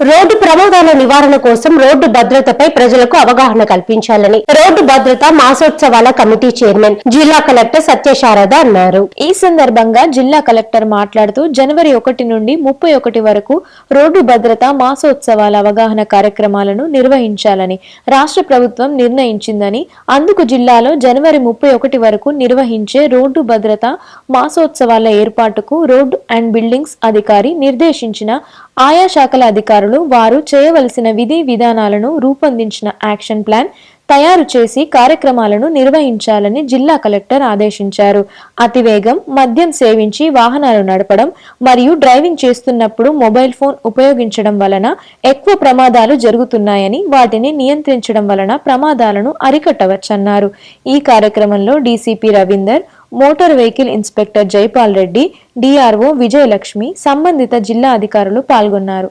Road ప్రమాదాల నివారణ కోసం రోడ్డు భద్రతపై ప్రజలకు అవగాహన కల్పించాలని రోడ్డు భద్రత మాసోత్సవాల కమిటీ చైర్మన్ జిల్లా కలెక్టర్ సత్యశారద అన్నారు. ఈ సందర్భంగా జిల్లా కలెక్టర్ మాట్లాడుతూ జనవరి ఒకటి నుండి ముప్పై ఒకటి వరకు రోడ్డు భద్రత మాసోత్సవాల అవగాహన కార్యక్రమాలను నిర్వహించాలని రాష్ట్ర ప్రభుత్వం నిర్ణయించిందని అందుకు జిల్లాలో జనవరి ముప్పై ఒకటి వరకు నిర్వహించే రోడ్డు భద్రత మాసోత్సవాల ఏర్పాటుకు రోడ్ అండ్ బిల్డింగ్స్ అధికారి నిర్దేశించిన ఆయా శాఖల అధికారులు వారు చేయవలసిన విధి విధానాలను రూపొందించిన యాక్షన్ ప్లాన్ తయారు చేసి కార్యక్రమాలను నిర్వహించాలని జిల్లా కలెక్టర్ ఆదేశించారు. అతివేగం మద్యం సేవించి వాహనాలు నడపడం మరియు డ్రైవింగ్ చేస్తున్నప్పుడు మొబైల్ ఫోన్ ఉపయోగించడం వలన ఎక్కువ ప్రమాదాలు జరుగుతున్నాయని వాటిని నియంత్రించడం వలన ప్రమాదాలను అరికట్టవచ్చన్నారు. ఈ కార్యక్రమంలో DCP Ravinder motor vehicle inspector Jaipal Reddy DRO Vijayalakshmi సంబంధిత జిల్లా అధికారులు పాల్గొన్నారు.